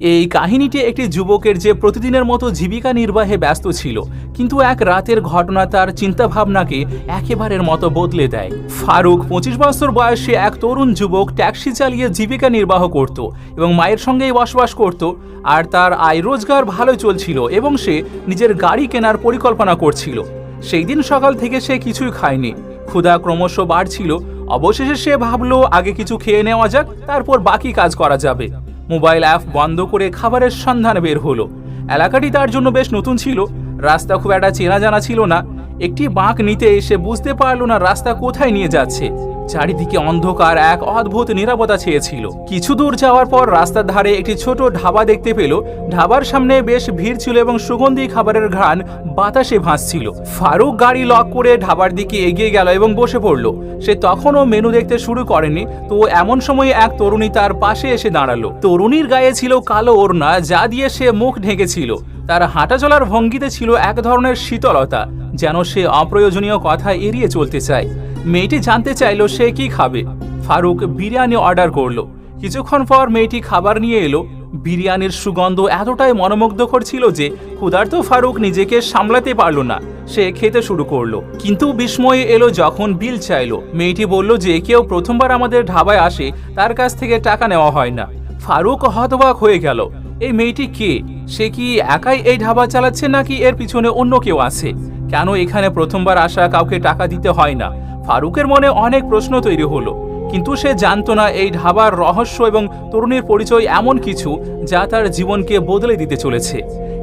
এই কাহিনীটি একটি যুবকের যে প্রতিদিনের মতো জীবিকা নির্বাহে ব্যস্ত ছিল, কিন্তু এক রাতের ঘটনা তার চিন্তাভাবনাকে একেবারের মতো বদলে দেয়। ফারুক, পঁচিশ বছর বয়সে এক তরুণ যুবক ট্যাক্সি চালিয়ে জীবিকা নির্বাহ করত এবং মায়ের সঙ্গেই বসবাস করত, আর তার আয় রোজগার ভালোই চলছিল এবং সে নিজের গাড়ি কেনার পরিকল্পনা করছিল। সেই দিন সকাল থেকে সে কিছুই খায়নি। ক্ষুধা ক্রমশ বাড়ছিল। অবশেষে সে ভাবলো, আগে কিছু খেয়ে নেওয়া যাক, তারপর বাকি কাজ করা যাবে। মোবাইল অ্যাপ বন্ধ করে খাবারের সন্ধান বের হলো। এলাকাটি তার জন্য বেশ নতুন ছিল। রাস্তা খুব একটা চেনা জানা ছিল না। একটি বাঁক নিতে এসে বুঝতে পারল না রাস্তা কোথায় নিয়ে যাচ্ছে। চারিদিকে অন্ধকার এক অদ্ভুত নিরাপত্তা ছেয়েছিল কিছু দূর যাওয়ার পর রাস্তার ধারে একটি ছোট ঢাবা দেখতে পেল। ঢাবার সামনে বেশ ভিড় ছিল এবং সুগন্ধি খাবারের ঘ্রাণ বাতাসে ভাসছিল। ফারুক গাড়ি লক করে ঢাবার দিকে এগিয়ে গেল এবং বসে পড়ল। সে তখনও মেনু দেখতে শুরু করেনি, তো এমন সময় এক তরুণী তার পাশে এসে দাঁড়াল। তরুণীর গায়ে ছিল কালো ওড়না, যা দিয়ে সে মুখ ঢেকেছিল। তার হাঁটা চলার ভঙ্গিতে ছিল এক ধরনের শীতলতা, যেন সে অপ্রয়োজনীয় কথা এড়িয়ে চলতে চায়। মেয়েটি জানতে চাইলো সে কি খাবে। ফারুক বিরিয়ানি অর্ডার করল। কিছুক্ষণ পর মেয়েটি খাবার নিয়ে এলো। বিরিয়ানির সুগন্ধ এতটাই মনোমুগ্ধকর ছিল যে ক্ষুধার্ত ফারুক নিজেকে সামলাতে পারল না। সে খেতে শুরু করল। কিন্তু বিস্ময়ে এলো যখন বিল চাইলো। মেয়েটি বলল যে কেউ প্রথমবার আমাদের ঢাবায় আসে, তার কাছ থেকে টাকা নেওয়া হয় না। ফারুক হতবাক হয়ে গেল। এই মেয়েটি কে? সে কি একাই এই ঢাবা চালাচ্ছে নাকি এর পিছনে অন্য কেউ আছে? কেন এখানে প্রথমবার আসা কাউকে টাকা দিতে হয় না? ফারুকের মনে অনেক প্রশ্ন তৈরি হলো, কিন্তু সে জানতো না এই ঢাবার রহস্য এবং তরুণীর পরিচয় এমন কিছু যা তার জীবনকে বদলে দিতে চলেছে।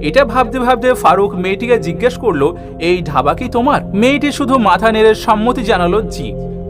এটা ভাবতে ভাবতে ফারুক মেয়েটিকে জিজ্ঞেস করল, এই ঢাবা কি তোমার? মেয়েটি শুধু মাথা নেড়ে সম্মতি জানালো, জি।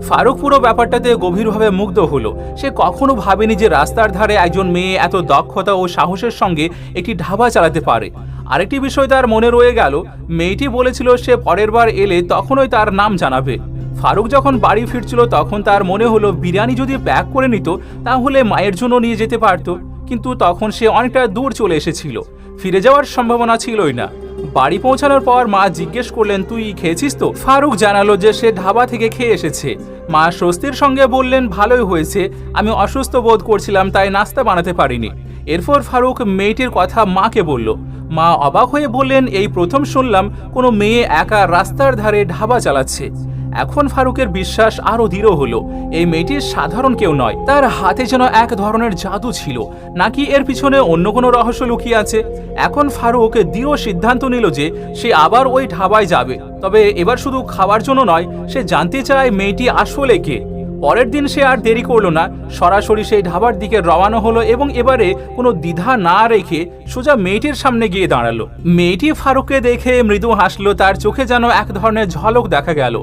ফারুক পুরো ব্যাপারটাতে গভীরভাবে মুগ্ধ হলো। সে কখনো ভাবেনি যে রাস্তার ধারে একজন মেয়ে এত দক্ষতা ও সাহসের সঙ্গে একটি ঢাবা চালাতে পারে। আরেকটি বিষয় তার মনে রয়ে গেল, মেয়েটি বলেছিল সে পরের বার এলে তখনই তার নাম জানাবে। ফারুক যখন বাড়ি ফিরছিল তখন তার মনে হলো বিরিয়ানি যদি প্যাক করে নিত, তাহলে মায়ের জন্য নিয়ে যেতে পারত। কিন্তু তখন সে অনেকটা দূর চলে এসেছিল। ফিরে যাওয়ার সম্ভাবনা ছিলই না। বাড়ি পৌঁছানোর পর মা জিজ্ঞেস করলেন, তুই খেয়েছিস তো? ফারুক জানালো যে সে ঢাবা থেকে খেয়ে এসেছে। মা স্বস্তির সঙ্গে বললেন, ভালোই হয়েছে। আমি অসুস্থ বোধ করছিলাম, তাই নাস্তা বানাতে পারিনি। এরপর ফারুক মেয়েটির কথা মাকে বলল। মা অবাক হয়ে বললেন, এই প্রথম শুনলাম কোনো মেয়ে একা রাস্তার ধারে ঢাবা চালাচ্ছে। এখন ফারুকের বিশ্বাস আরও দৃঢ় হলো। এই মেয়েটি সাধারণ কেউ নয়, তার হাতে যেন এক ধরনের জাদু ছিল। নাকি এর পিছনে অন্য কোনো রহস্য লুকিয়ে আছে? এখন ফারুক দৃঢ় সিদ্ধান্ত নিল যে সে আবার ওই ঢাবায় যাবে। তবে এবার শুধু খাবার জন্য নয়, সে জানতে চায় মেয়েটি আসলে কে। পরের দিন সে আর দেরি করল না। সরাসরি সেই ঢাবার দিকে রওয়ানো হলো এবং এবারে কোনো দ্বিধা না রেখে সোজা মেয়েটির সামনে গিয়ে দাঁড়াল। মেয়েটি ফারুককে দেখে মৃদু হাসলো, তার চোখে যেন এক ধরনের ঝলক দেখা গেল।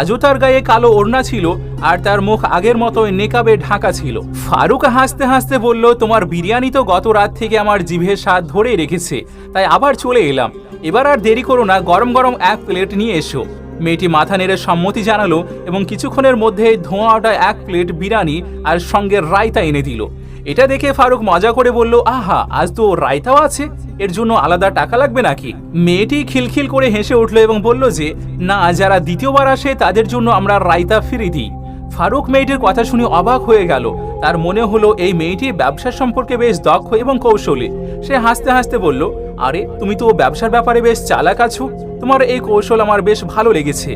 আজও তার গায়ে কালো ওড়না ছিল আর তার মুখ আগের মতোই নেকাবে ঢাকা ছিল। ফারুক হাসতে হাসতে বলল, তোমার বিরিয়ানি তো গত রাত থেকে আমার জিভের স্বাদ ধরেই রেখেছে, তাই আবার চলে এলাম। এবার আর দেরি করো না, গরম গরম এক প্লেট নিয়ে এসো। মেয়েটি মাথা নেড়ে সম্মতি জানালো এবং কিছুক্ষণের মধ্যে ধোঁয়া ওঠা এক প্লেট বিরিয়ানি আর সঙ্গে রায়তা এনে দিল। এটা দেখে ফারুক মজা করে বলল, আহা, আজ তো রায়তাও আছে। এর জন্য আলাদা টাকা লাগবে নাকি? মেয়েটি খিলখিল করে হেসে উঠল এবং বলল যে, না, যারা দ্বিতীয়বার আসে তাদের জন্য আমরা রায়তা ফিরে দিই। ফারুক মেয়েটির কথা শুনে অবাক হয়ে গেল। তার মনে হলো, এই মেয়েটি ব্যবসা সম্পর্কে বেশ দক্ষ এবং কৌশলী। সে হাসতে হাসতে বলল আরে, তুমি তো ব্যবসার ব্যাপারে বেশ চালাক আছো। তোমার এই কৌশল আমার বেশ ভালো লেগেছে।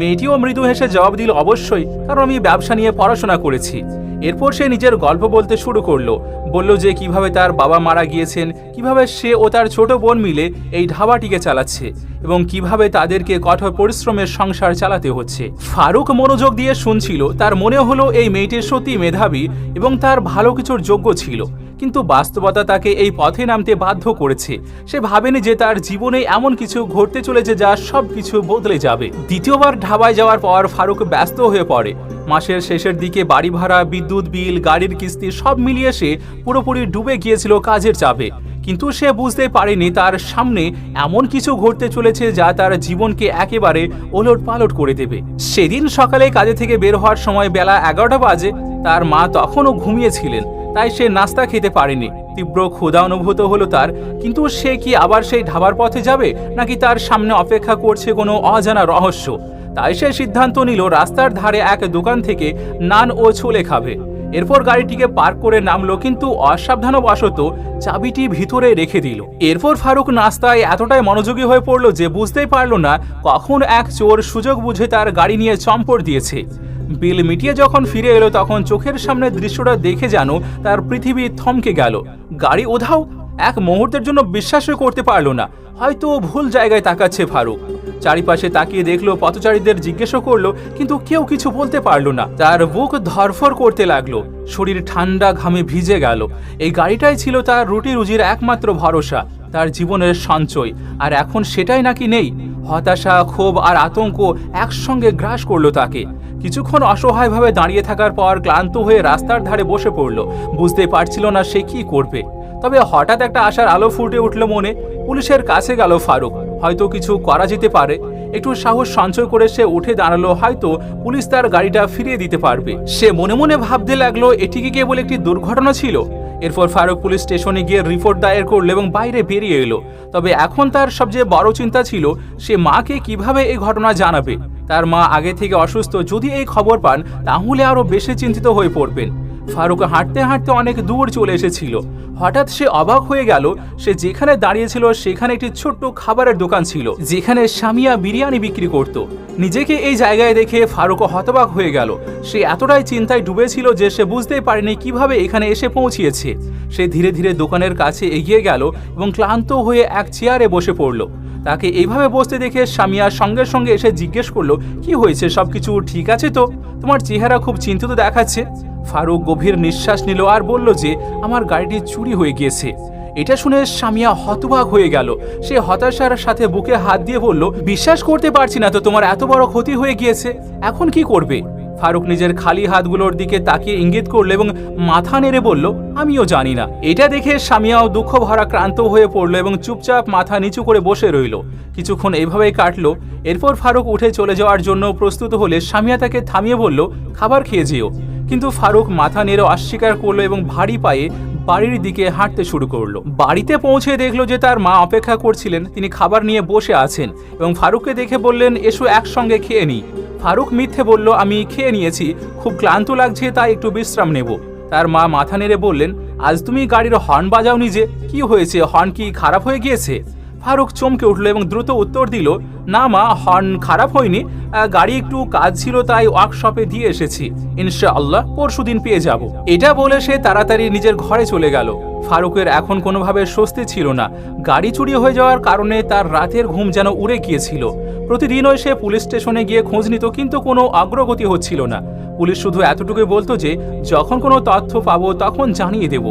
মেয়েটিও মৃদু হেসে জবাব দিল, অবশ্যই, কারণ আমি ব্যবসা নিয়ে পড়াশোনা করেছি। এরপর সে নিজের গল্প বলতে শুরু করল। বলল যে, কীভাবে তার বাবা মারা গিয়েছেন, কীভাবে সে ও তার ছোট বোন মিলে এই ঢাবাটিকে চালাচ্ছে এবং কীভাবে তাদেরকে কঠোর পরিশ্রমের সংসার চালাতে হচ্ছে। ফারুক মনোযোগ দিয়ে শুনছিল, তার মনে হলো এই মেয়েটির সত্যি মেধাবী এবং তার ভালো কিছুর যোগ্য ছিল। কিন্তু বাস্তবতা তাকে এই পথে নামতে বাধ্য করেছে। সে ভাবেনি যে তার জীবনে এমন কিছু ঘটতে চলেছে যা সব কিছু বদলে যাবে। দ্বিতীয়বার ঢাবায় যাওয়ার পর ফারুক ব্যস্ত হয়ে পড়ে। মাসের শেষের দিকে বাড়ি ভাড়া, বিদ্যুৎ বিল, গাড়ির কিস্তি সব মিলিয়ে সে পুরোপুরি ডুবে গিয়েছিল কাজের চাপে। কিন্তু সে বুঝতে পারেনি তার সামনে এমন কিছু ঘটতে চলেছে যা তার জীবনকে একেবারে ওলট পালট করে দেবে। সেদিন সকালে কাজে থেকে বের হওয়ার সময় বেলা এগারোটা বাজে, তার মা তখনও ঘুমিয়েছিলেন। তাই সে নাস্তা খেতে পারেনি। তীব্র ক্ষুধা অনুভূত হলো তার, কিন্তু সে কি আবার সেই ধাবার পথে যাবে, নাকি তার সামনে অপেক্ষা করছে কোনো অজানা রহস্য? তাই সে সিদ্ধান্ত নিল, রাস্তার ধারে এক দোকান থেকে নান ও ছোলে খাবে। এরপর গাড়িটিকে পার্ক করে নামলো, কিন্তু অসাবধানবশত চাবিটি ভিতরে রেখে দিল। এরপর ফারুক নাস্তায় এতটাই মনোযোগী হয়ে পড়ল যে বুঝতেই পারল না কখন এক চোর সুযোগ বুঝে তার গাড়ি নিয়ে চম্পট দিয়েছে। বিল মিটিয়ে যখন ফিরে এলো, তখন চোখের সামনে দৃশ্যটা দেখে যেন তার পৃথিবী থমকে গেল। গাড়ি ওধাও এক মুহূর্তের জন্য বিশ্বাসই করতে পারল না। হয়তো ভুল জায়গায় তাকাচ্ছে ফারুক। চারিপাশে তাকিয়ে দেখল, পথচারীদের জিজ্ঞেসও করল, কিন্তু কেউ কিছু বলতে পারল না। তার বুক ধরফর করতে লাগল। শরীর ঠান্ডা, ঘামে ভিজে গেল। এই গাড়িটাই ছিল তার রুটি রুজির একমাত্র ভরসা, তার জীবনের সঞ্চয়। আর এখন সেটাই নাকি নেই? হতাশা, ক্ষোভ আর আতঙ্ক একসঙ্গে গ্রাস করল তাকে। কিছুক্ষণ অসহায়ভাবে দাঁড়িয়ে থাকার পর ক্লান্ত হয়ে রাস্তার ধারে বসে পড়ল। বুঝতে পারছিল না সে কি করবে। তবে হঠাৎ একটা আশার আলো ফুটে উঠল মনে। পুলিশের কাছে গেল ফারুক। হয়তো কিছু করা যেতে পারে। একটু সাহস সঞ্চয় করে সে উঠে দাঁড়াল, হয়তো পুলিশ তার গাড়িটা ফিরিয়ে দিতে পারবে। সে মনে মনে ভাবতে লাগল, এটি কি কেবল একটি দুর্ঘটনা ছিল? এরপর ফারুক পুলিশ স্টেশনে গিয়ে রিপোর্ট দায়ের করল এবং বাইরে বেরিয়ে এলো। তবে এখন তার সবচেয়ে বড় চিন্তা ছিল, সে মাকে কীভাবে এই ঘটনা জানাবে? তার মা আগে থেকে অসুস্থ, যদি এই খবর পান, তাহলে আরও বেশি চিন্তিত হয়ে পড়বেন। ফারুক হাঁটতে হাঁটতে অনেক দূর চলে এসেছিল। হঠাৎ সে অবাক হয়ে গেল, সে যেখানে দাঁড়িয়েছিল সেখানে একটি ছোট্ট খাবারের দোকান ছিল, যেখানে সামিয়া বিরিয়ানি বিক্রি করত। নিজেকে এই জায়গায় দেখে ফারুক হতবাক হয়ে গেল। সে এতটাই চিন্তায় ডুবেছিল যে সে বুঝতেই পারেনি কীভাবে এখানে এসে পৌঁছিয়েছে। সে ধীরে ধীরে দোকানের কাছে এগিয়ে গেল এবং ক্লান্ত হয়ে এক চেয়ারে বসে পড়ল। তাকে এইভাবে বসতে দেখে সামিয়া সঙ্গে সঙ্গে এসে জিজ্ঞেস করল, কি হয়েছে? সবকিছু ঠিক আছে তো? তোমার চেহারা খুব চিন্তিত দেখাচ্ছে। ফারুক গভীর নিঃশ্বাস নিল আর বলল যে, আমার গাড়িটি চুরি হয়ে গিয়েছে। এটা শুনে সামিয়া হতবাক হয়ে গেল। সে হতাশার সাথে বুকে হাত দিয়ে বলল, বিশ্বাস করতে পারছি না তো তোমার এত বড় ক্ষতি হয়ে গিয়েছে। এখন কি করবে? ফারুক নিজের খালি হাতগুলোর দিকে তাকিয়ে ইঙ্গিত করল এবং মাথা নেড়ে বলল, আমিও জানি না। এটা দেখে সামিয়াও দুঃখ ভরা ক্রান্ত হয়ে পড়ল এবং চুপচাপ মাথা নিচু করে বসে রইল। কিছুক্ষণ এভাবেই কাটলো। এরপর ফারুক উঠে চলে যাওয়ার জন্য প্রস্তুত হলে সামিয়া তাকে থামিয়ে বলল, খাবার খেয়ে যেও। কিন্তু ফারুক মাথা নেড়ে অস্বীকার করল এবং ভারী পায়ে বাড়ির দিকে হাঁটতে শুরু করল। বাড়িতে পৌঁছে দেখল যে তার মা অপেক্ষা করছিলেন, তিনি খাবার নিয়ে বসে আছেন এবং ফারুককে দেখে বললেন, এসো একসঙ্গে খেয়ে নিই। ফারুক মিথ্যে বলল, আমি খেয়ে নিয়েছি, খুব ক্লান্ত লাগছে, তাই একটু বিশ্রাম নেব। তার মা মাথা নেড়ে বললেন, আজ তুমি গাড়ির হর্ন বাজাওনি যে, কি হয়েছে? হর্ন কি খারাপ হয়ে গিয়েছে? ফারুক চমকে উঠল এবং দ্রুত উত্তর দিল, না মা, হর্ন খারাপ হয়নি। গাড়ি একটু কাজ ছিল, তাই ওয়ার্কশপে দিয়ে এসেছি। ইনশাআল্লাহ, পরশু দিন পেয়ে যাব। এটা বলে সে তাড়াতাড়ি নিজের ঘরে চলে গেল। ফারুকের এখন কোনোভাবে স্বস্তি ছিল না। গাড়ি চুরি হয়ে যাওয়ার কারণে তার রাতের ঘুম যেন উড়ে গিয়েছিল। প্রতিদিনই সে পুলিশ স্টেশনে গিয়ে খোঁজ নিত, কিন্তু কোনো অগ্রগতি হচ্ছিল না। পুলিশ শুধু এতটুকুই বলতো যে, যখন কোনো তথ্য পাবো, তখন জানিয়ে দেব।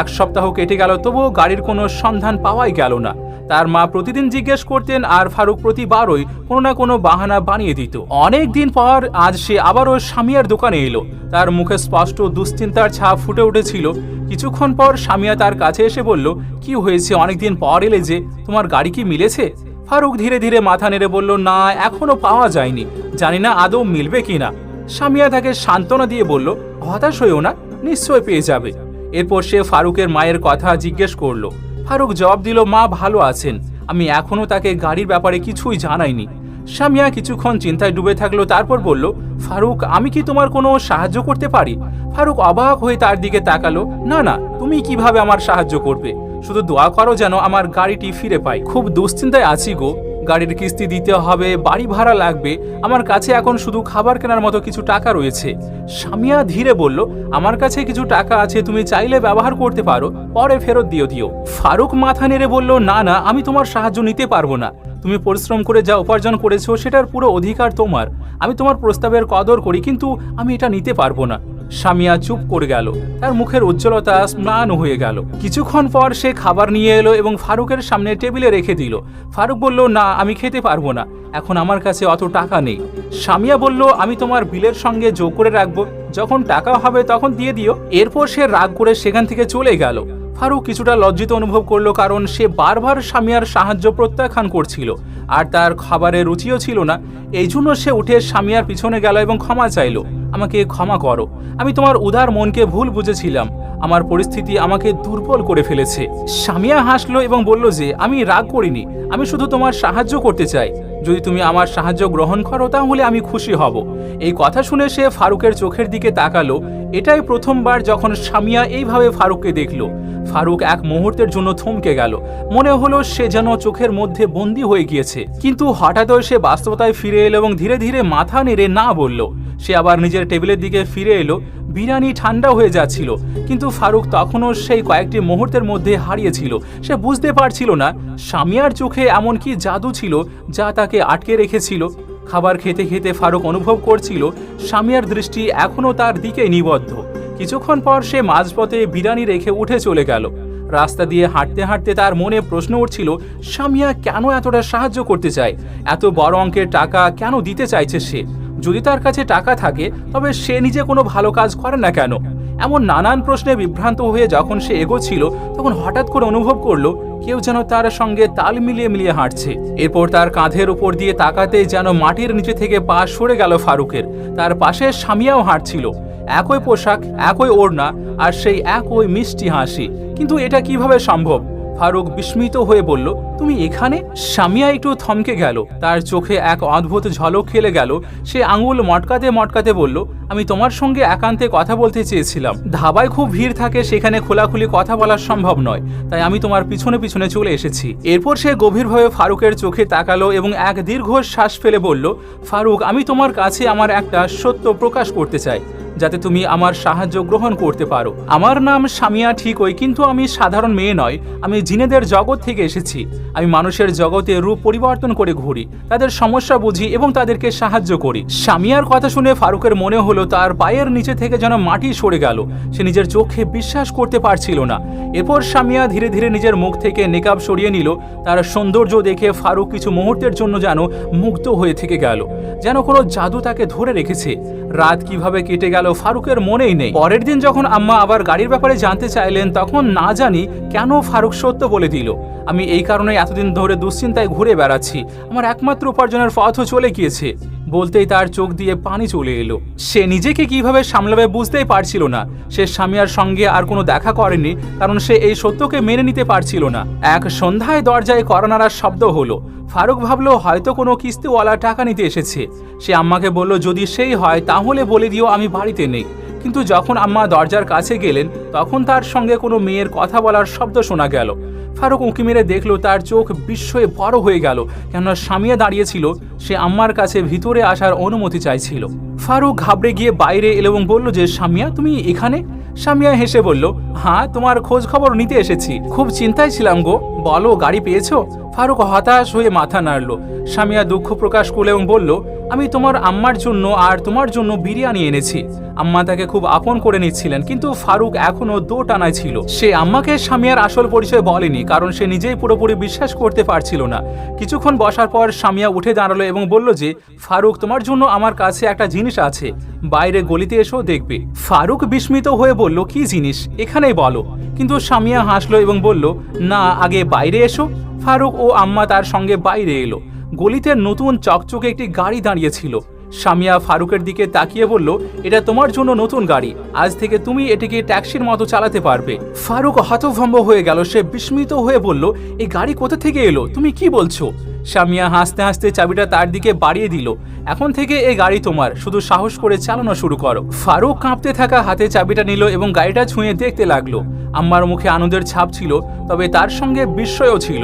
এক সপ্তাহ কেটে গেল, তবুও গাড়ির কোনো সন্ধান পাওয়াই গেল না। তার মা প্রতিদিন জিজ্ঞেস করতেন, আর ফারুক প্রতিবারই কোনো না কোনো বাহানা বানিয়ে দিত। অনেক দিন পর আজ সে আবারও সামিয়ার দোকানে এলো। তার মুখে স্পষ্ট দুশ্চিন্তার ছাপ ফুটে উঠেছিল। কিছুক্ষণ পর স্বামিয়া তার কাছে এসে বলল, কি হয়েছে? অনেকদিন পর এলে যে, তোমার গাড়ি কি মিলেছে? ফারুক ধীরে ধীরে মাথা নেড়ে বলল, না, এখনও পাওয়া যায়নি। জানি না আদৌ মিলবে কিনা সামিয়া তাকে সান্ত্বনা দিয়ে বলল, হতাশ হইও না, নিশ্চয় পেয়ে যাবে। এরপর সে ফারুকের মায়ের কথা জিজ্ঞেস করল। ফারুক জবাব দিল, মা, ভালো আছেন। আমি এখনও তাকে গাড়ির ব্যাপারে কিছুই জানাইনি। সামিয়া কিছুক্ষণ চিন্তায় ডুবে থাকল, তারপর বলল, ফারুক, আমি কি তোমার কোনো সাহায্য করতে পারি? ফারুক অবাক হয়ে তার দিকে তাকালো, না না, তুমি কীভাবে আমার সাহায্য করবে? শুধু দোয়া করো যেন আমার গাড়িটি ফিরে পাই। খুব দুশ্চিন্তায় আছি গো। গাড়ির কিস্তি দিতে হবে, বাড়ি ভাড়া লাগবে। আমার কাছে এখন শুধু খাবার কেনার মতো কিছু টাকা রয়েছে। সামিয়া ধীরে বলল, আমার কাছে কিছু টাকা আছে, তুমি চাইলে ব্যবহার করতে পারো, পরে ফেরত দিও দিও। ফারুক মাথা নেড়ে বলল, না না, আমি তোমার সাহায্য নিতে পারব না। তুমি পরিশ্রম করে যা উপার্জন করেছ, সেটার পুরো অধিকার তোমার। আমি তোমার প্রস্তাবের কদর করি, কিন্তু আমি এটা নিতে পারব না। সামিয়া চুপ করে গেল। তার মুখের উজ্জ্বলতা স্নান হয়ে গেল। কিছুক্ষণ পর সে খাবার নিয়ে এলো এবং ফারুকের সামনে টেবিলে রেখে দিল। ফারুক বলল, না, আমি খেতে পারব না। এখন আমার কাছে অত টাকা নেই। সামিয়া বলল, আমি তোমার বিলের সঙ্গে যোগ করে রাখব। যখন টাকা হবে তখন দিয়ে দিও। এরপর সে রাগ করে সেখান থেকে চলে গেল। ফারুক কিছুটা লজ্জিত অনুভব করল কারণ সে বারবার স্বামীর সাহায্য প্রত্যাখ্যান করছিল। আর তার খাবারের রুচিও ছিল না। এই জন্য সে উঠে স্বামীর পিছনে গেল এবং ক্ষমা চাইলো। আমাকে ক্ষমা করো। আমি তোমার উদার মনকে ভুল বুঝেছিলাম। আমার পরিস্থিতি আমাকে দুর্বল করে ফেলেছে। স্বামীয়া হাসলো এবং বলল যে, আমি রাগ করিনি। আমি শুধু তোমার সাহায্য করতে চাই। যদি তুমি আমার সাহায্য গ্রহণ করো, তাহলে আমি খুশি হব। এই কথা শুনে সে ফারুকের চোখের দিকে তাকালো। এটাই প্রথমবার যখন সামিয়া এইভাবে ফারুককে দেখল। ফারুক এক মুহূর্তের জন্য থমকে গেল। মনে হলো সে যেন চোখের মধ্যে বন্দি হয়ে গিয়েছে। কিন্তু হঠাৎই সে বাস্তবতায় ফিরে এলো এবং ধীরে ধীরে মাথা নেড়ে না বলল। সে আবার নিজের টেবিলের দিকে ফিরে এলো। বিরিয়ানি ঠান্ডা হয়ে যাচ্ছিল, কিন্তু ফারুক তখনও সেই কয়েকটি মুহূর্তের মধ্যে হারিয়েছিল। সে বুঝতে পারছিল না সামিয়ার চোখে এমন কি জাদু ছিল যা তাকে আটকে রেখেছিল। খাবার খেতে খেতে ফারুক অনুভব করছিল সামিয়ার দৃষ্টি এখনও তার দিকে নিবদ্ধ। কিছুক্ষণ পর সে মাঝপথে বিরিয়ানি রেখে উঠে চলে গেল। রাস্তা দিয়ে হাঁটতে হাঁটতে তার মনে প্রশ্ন উঠছিল সামিয়া কেন এতটা সাহায্য করতে চায়? এত বড় অঙ্কের টাকা কেন দিতে চাইছে সে? যদি তার কাছে টাকা থাকে, তবে সে নিজে কোনো ভালো কাজ করে না কেন? এমন নানান প্রশ্নে বিভ্রান্ত হয়ে যখন সে এগোচ্ছিল, তখন হঠাৎ করে অনুভব করল, কেউ যেন তার সঙ্গে তাল মিলিয়ে মিলিয়ে হাঁটছে। এরপর তার কাঁধের উপর দিয়ে তাকাতে যেন মাটির নিচে থেকে পা সরে গেল ফারুকের। তার পাশে সামিয়াও হাঁটছিল। একই পোশাক, একই ওড়না, আর সেই একই মিষ্টি হাসি। কিন্তু এটা কীভাবে সম্ভব? ফারুক বিস্মিত হয়ে বলল, তুমি এখানে? সামিয়া একটু থমকে গেল। তার চোখে এক অদ্ভুত ঝলক খেলে গেল। সে আঙুল মটকাতে মটকাতে বলল, আমি তোমার সঙ্গে একান্তে কথা বলতে চেয়েছিলাম। ধাবায় খুব ভিড় থাকে, সেখানে খোলাখুলি কথা বলা সম্ভব নয়। তাই আমি তোমার পিছনে পিছনে চলে এসেছি। এরপর সে গভীরভাবে ফারুকের চোখে তাকালো এবং এক দীর্ঘ শ্বাস ফেলে বলল, ফারুক, আমি তোমার কাছে আমার একটা সত্য প্রকাশ করতে চাই। যাতে তুমি আমার সাহায্য গ্রহণ করতে পারো। আমার নাম সামিয়া ঠিকই কিন্তু আমি সাধারণ মেয়ে নয়। আমি জিনেদের জগৎ থেকে এসেছি। আমি মানুষের জগতে রূপ পরিবর্তন করে ঘুরি, তাদের সমস্যা বুঝি এবং তাদেরকে সাহায্য করি। সামিয়ার কথা শুনে ফারুকের মনে হলো তার পায়ের নিচে থেকে যেন মাটি সরে গেল। সে নিজের চোখে বিশ্বাস করতে পারছিল না। এরপর সামিয়া ধীরে ধীরে নিজের মুখ থেকে নেকাব সরিয়ে নিল। তার সৌন্দর্য দেখে ফারুক কিছু মুহূর্তের জন্য যেন মুগ্ধ হয়ে থেকে গেল। যেন কোনো জাদু তাকে ধরে রেখেছে। রাত কীভাবে কেটে গেল ফারুকের মনেই নেই। পরের দিন যখন আম্মা আবার গাড়ির ব্যাপারে জানতে চাইলেন, তখন না জানি কেন ফারুক সত্য বলে দিল। আমি এই কারণে এতদিন ধরে দুশ্চিন্তায় ঘুরে বেড়াচ্ছি। আমার একমাত্র উপার্জনের পথও চলে গিয়েছে। বলতেই তার চোখ দিয়ে পানি চলে এলো। সে নিজেকে কীভাবে সামলাবে বুঝতেই পারছিল না। সে স্বামীর সঙ্গে আর কোনো দেখা করেনি, কারণ সে এই সত্যকে মেনে নিতে পারছিল না। এক সন্ধ্যায় দরজায় করোনার শব্দ হলো। ফারুক ভাবলো, হয়তো কোনো কিস্তিওয়ালা টাকা নিতে এসেছে। সে আম্মাকে বলল, যদি সেই হয়, তাহলে বলে দিও, আমি বাড়িতে নেই। কিন্তু যখন আম্মা দরজার কাছে গেলেন, তখন তার সঙ্গে কোনো মেয়ের কথা বলার শব্দ শোনা গেল। ফারুক উঁকি মেরে দেখল, তার চোখ বিস্ময়ে বড় হয়ে গেল। কেননা স্বামীয়া দাঁড়িয়েছিল, সে আম্মার কাছে ভিতরে আসার অনুমতি চাইছিল। ফারুক ঘাবড়ে গিয়ে বাইরে এলো এবং বলল যে, স্বামীয়া, তুমি এখানে? স্বামীয়া হেসে বলল হ্যাঁ তোমার খোঁজ খবর নিতে এসেছি। খুব চিন্তায় ছিলাম গো। বলো, গাড়ি পেয়েছ? ফারুক হতাশ হয়ে মাথা নাড়ল। স্বামীয়া দুঃখ প্রকাশ করল এবং বলল আমি তোমার আম্মার জন্য আর তোমার জন্য বিরিয়ানি এনেছি। আম্মা তাকে খুব আপন করে নিচ্ছিলেন, কিন্তু ফারুক এখনও দো টানায় ছিল। সে আম্মাকে স্বামীয়ার আসল পরিচয় বলেনি, কারণ সে নিজেই পুরোপুরি বিশ্বাস করতে পারছিল না। কিছুক্ষণ বসার পর স্বামীয়া উঠে দাঁড়াল এবং বলল যে, ফারুক, তোমার জন্য আমার কাছে একটা জিনিস আছে। বাইরে গলিতে এসো, দেখবে। ফারুক বিস্মিত হয়ে বলল, কি জিনিস? এখানেই বলো। কিন্তু স্বামীয়া হাসলো এবং বলল, না, আগে বাইরে এসো। ফারুক ও আম্মা তার সঙ্গে বাইরে এলো। গলিতে নতুন চকচকে একটি গাড়ি দাঁড়িয়েছিল। সামিয়া ফারুকের দিকে তাকিয়ে বলল, এটা তোমার জন্য নতুন গাড়ি। আজ থেকে তুমি এটিকে ট্যাক্সির মতো চালাতে পারবে। ফারুক হতভম্ব হয়ে গেল। সে বিস্মিত হয়ে বলল, এই গাড়ি কোথা থেকে এলো? তুমি কি বলছো? সামিয়া হাসতে হাসতে চাবিটা তার দিকে বাড়িয়ে দিল, এখন থেকে এই গাড়ি তোমার। শুধু সাহস করে চালানো শুরু করো। ফারুক কাঁপতে থাকা হাতে চাবিটা নিল এবং গাড়িটা ছুঁয়ে দেখতে লাগল। আম্মার মুখে আনন্দের ছাপ ছিল, তবে তার সঙ্গে বিস্ময়ও ছিল।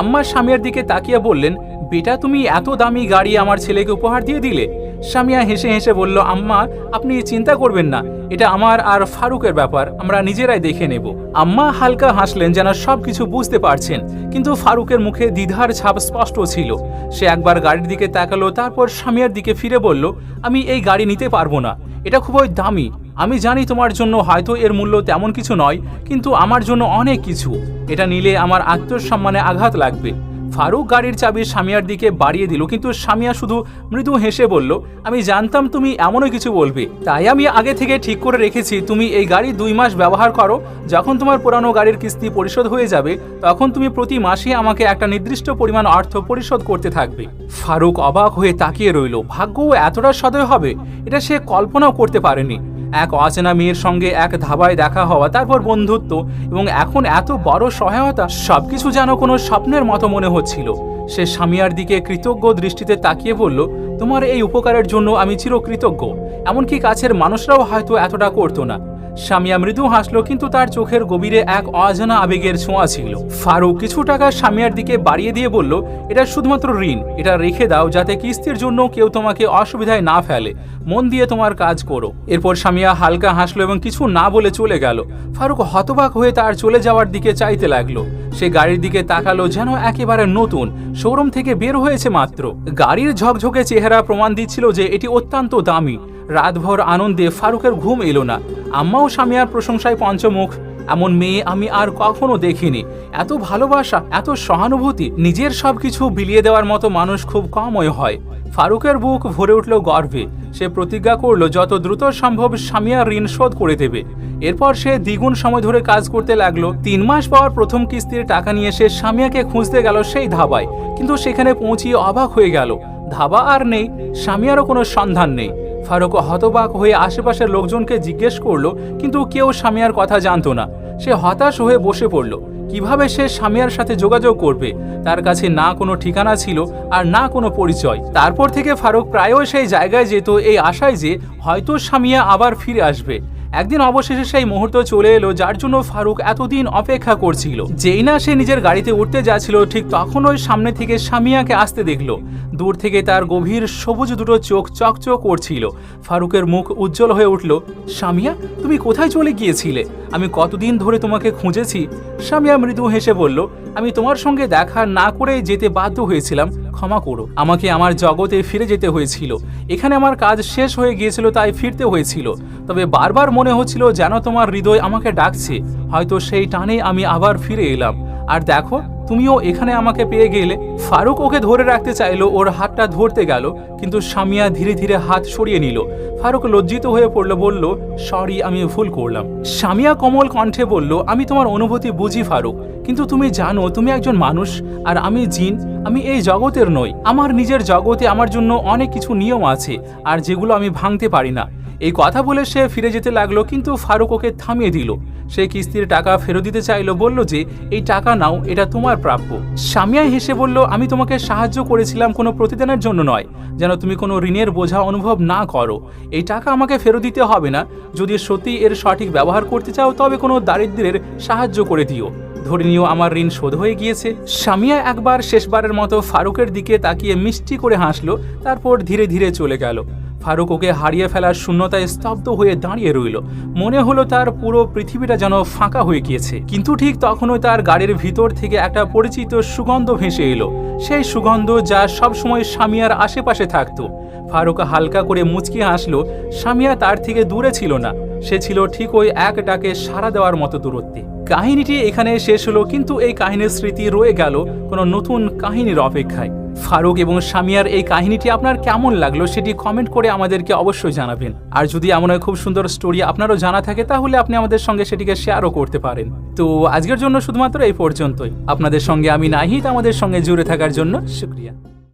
আম্মা স্বামীর দিকে তাকিয়ে বললেন বেটা, তুমি এত দামি গাড়ি আমার ছেলেকে উপহার দিয়ে দিলে? স্বামীয়া হেসে হেসে বলল, আম্মা, আপনি চিন্তা করবেন না, এটা আমার আর ফারুকের ব্যাপার, আমরা নিজেরাই দেখে নেব। আম্মা হালকা হাসলেন যেন সব কিছু বুঝতে পারছেন, কিন্তু ফারুকের মুখে দ্বিধার ছাপ স্পষ্ট ছিল। সে একবার গাড়ির দিকে তাকালো, তারপর স্বামীর দিকে ফিরে বলল, আমি এই গাড়ি নিতে পারব না, এটা খুবই দামি। আমি জানি তোমার জন্য হয়তো এর মূল্য তেমন কিছু নয়, কিন্তু আমার জন্য অনেক কিছু। এটা নিলে আমার আত্মসম্মানে আঘাত লাগবে। ফারুক গাড়ির চাবি সামিয়ার দিকে বাড়িয়ে দিল, কিন্তু সামিয়া শুধু মৃদু হেসে বলল, আমি জানতাম তুমি এমনও কিছু বলবে। তাই আমি আগে থেকে ঠিক করে রেখেছি, তুমি এই গাড়ি দুই মাস ব্যবহার করো, যখন তোমার পুরানো গাড়ির কিস্তি পরিশোধ হয়ে যাবে, তখন তুমি প্রতি মাসে আমাকে একটা নির্দিষ্ট পরিমাণ অর্থ পরিশোধ করতে থাকবে। ফারুক অবাক হয়ে তাকিয়ে রইল, ভাগ্য এতটা সদয় হবে, এটা সে কল্পনাও করতে পারেনি। এক অচেনা মেয়ের সঙ্গে এক ধাবায় দেখা হওয়া, তারপর বন্ধুত্ব এবং এখন এত বড় সহায়তা, সবকিছু যেন কোনো স্বপ্নের মতো মনে হচ্ছিল। সে স্বামীয়ার দিকে কৃতজ্ঞ দৃষ্টিতে তাকিয়ে বলল, তোমার এই উপকারের জন্য আমি চিরকৃতজ্ঞ। এমনকি কাছের মানুষরাও হয়তো এতটা করতো না। স্বামীয়া মৃদু হাসলো, কিন্তু তার চোখের গভীরে এক অজানা আবেগের ছোঁয়া ছিল। ফারুক কিছু টাকা স্বামীয়ার দিকে বাড়িয়ে দিয়ে বলল, এটা শুধুমাত্র ঋণ। এটা রেখে দাও, যাতে কিস্তির জন্য কেউ তোমাকে অসুবিধায় না ফেলে। মন দিয়ে তোমার কাজ করো। এরপর সামিয়া হালকা হাসলো এবং কিছু না বলে চলে গেল। ফারুক হতবাক হয়ে তার চলে যাওয়ার দিকে চাইতে লাগল। সে গাড়ির দিকে তাকালো যেন একেবারে নতুন। শোরুম থেকে বের হয়েছে মাত্র। গাড়ির ঝকঝকে চেহারা প্রমাণ দিচ্ছিল যে এটি অত্যন্ত দামি। রাতভর আনন্দে ফারুকের ঘুম এলো না। আম্মাও সামিয়ার প্রশংসায় পঞ্চমুখ। এমন মেয়ে আমি আর কখনো দেখিনি। এত ভালোবাসা, এত সহানুভূতি, নিজের সবকিছু বিলিয়ে দেওয়ার মতো মানুষ খুব কমই হয়। ফারুকের বুক ভরে উঠল গর্বে। সে প্রতিজ্ঞা করল, যত দ্রুত সম্ভব স্বামীয়ার ঋণ শোধ করে দেবে। এরপর সে দ্বিগুণ সময় ধরে কাজ করতে লাগল। তিন মাস পর প্রথম কিস্তির টাকা নিয়ে সে স্বামীয়াকে খুঁজতে গেল সেই ধাবায়। কিন্তু সেখানে পৌঁছিয়ে অবাক হয়ে গেল। ধাবা আর নেই স্বামীয়ারও কোনো সন্ধান নেই। ফারুক হতবাক হয়ে আশেপাশের লোকজনকে জিজ্ঞেস করল, কিন্তু কেউ স্বামীয়ার কথা জানতো না। সে হতাশ হয়ে বসে পড়ল। কীভাবে সে স্বামীয়ার সাথে যোগাযোগ করবে? তার কাছে না কোনো ঠিকানা ছিল আর না কোনো পরিচয়। তারপর থেকে ফারুক প্রায়ই সেই জায়গায় যেত এই আশায় যে হয়তো স্বামীয়া আবার ফিরে আসবে। একদিন অবশেষে সেই মুহূর্ত চলে এলো যার জন্য ফারুক এতদিন অপেক্ষা করছিল। যেই না সে নিজের গাড়িতে উঠতে যাচ্ছিল, ঠিক তখন ওই সামনে থেকে স্বামীয়াকে আসতে দেখল। দূর থেকে তার গভীর সবুজ দুটো চোখ চকচক করছিল। ফারুকের মুখ উজ্জ্বল হয়ে উঠল স্বামীয়া তুমি কোথায় চলে গিয়েছিলে? আমি কতদিন ধরে তোমাকে খুঁজেছি। স্বামীয়া মৃদু হেসে বলল, আমি তোমার সঙ্গে দেখা না করে যেতে বাধ্য হয়েছিলাম। ক্ষমা করো। আমাকে আমার জগতে ফিরে যেতে হয়েছিল। এখানে আমার কাজ শেষ হয়ে গিয়েছিল, তাই ফিরতে হয়েছিল। তবে বারবার মনে হচ্ছিল যেন তোমার হৃদয় আমাকে ডাকছে। হয়তো সেই টানে আমি আবার ফিরে এলাম। আর দেখো তুমিও এখানে আমাকে পেয়ে গেলে। ফারুক ওকে ধরে রাখতে চাইলো, ওর হাতটা ধরতে গেল, কিন্তু স্বামীয়া ধীরে ধীরে হাত সরিয়ে নিল। ফারুক লজ্জিত হয়ে পড়ল, বলল সরি আমি ভুল করলাম। স্বামীয়া কোমল কণ্ঠে বলল, আমি তোমার অনুভূতি বুঝি, ফারুক, কিন্তু তুমি জানো, তুমি একজন মানুষ, আর আমি জিন, আমি এই জগতের নই। আমার নিজের জগতে আমার জন্য অনেক কিছু নিয়ম আছে, আর যেগুলো আমি ভাঙতে পারি না। এই কথা বলে সে ফিরে যেতে লাগল, কিন্তু ফারুক ওকে থামিয়ে দিল। সে কিস্তির টাকা ফেরত দিতে চাইলো, বলল যে, এই টাকা নাও, এটা তোমার প্রাপ্য। স্বামীয়া হেসে বলল, আমি তোমাকে সাহায্য করেছিলাম কোনো প্রতিদানের জন্য নয়। যেন তুমি কোনো ঋণের বোঝা অনুভব না করো। এই টাকা আমাকে ফেরত দিতে হবে না। যদি সত্যি এর সঠিক ব্যবহার করতে চাও, তবে কোনো দারিদ্রের সাহায্য করে দিও। ধরে নিও, আমার ঋণ শোধ হয়ে গিয়েছে। স্বামীয়া একবার শেষবারের মতো ফারুকের দিকে তাকিয়ে মিষ্টি করে হাসলো, তারপর ধীরে ধীরে চলে গেল। ফারুক ওকে হারিয়ে ফেলার শূন্যতায় স্তব্ধ হয়ে দাঁড়িয়ে রইল। মনে হলো তার পুরো পৃথিবীটা যেন ফাঁকা হয়ে গিয়েছে। কিন্তু ঠিক তখনই তার গাড়ির ভিতর থেকে একটা পরিচিত সুগন্ধ ভেসে এলো। সেই সুগন্ধ যা সবসময় স্বামীয়ার আশেপাশে থাকতো। ফারুক হালকা করে মুচকি হাসলো স্বামীয়া তার থেকে দূরে ছিল না। সে ছিল ঠিক ওই এক ডাকে সাড়া দেওয়ার মতো দূরত্বে। কাহিনীটি এখানে শেষ হলো, কিন্তু এই কাহিনীর স্মৃতি রয়ে গেল কোনো নতুন কাহিনীর অপেক্ষায়। ফারুক এবং সামিয়ার এই কাহিনীটি আপনার কেমন লাগল সেটি কমেন্ট করে আমাদেরকে অবশ্যই জানাবেন। আর যদি এমন হয় খুব সুন্দর স্টোরি আপনারও জানা থাকে, তাহলে আপনি আমাদের সঙ্গে সেটিকে শেয়ারও করতে পারেন। তো আজকের জন্য শুধুমাত্র এই পর্যন্তই। আপনাদের সঙ্গে আমি নাহিদ, আমাদের সঙ্গে জুড়ে থাকার জন্য শুক্রিয়া।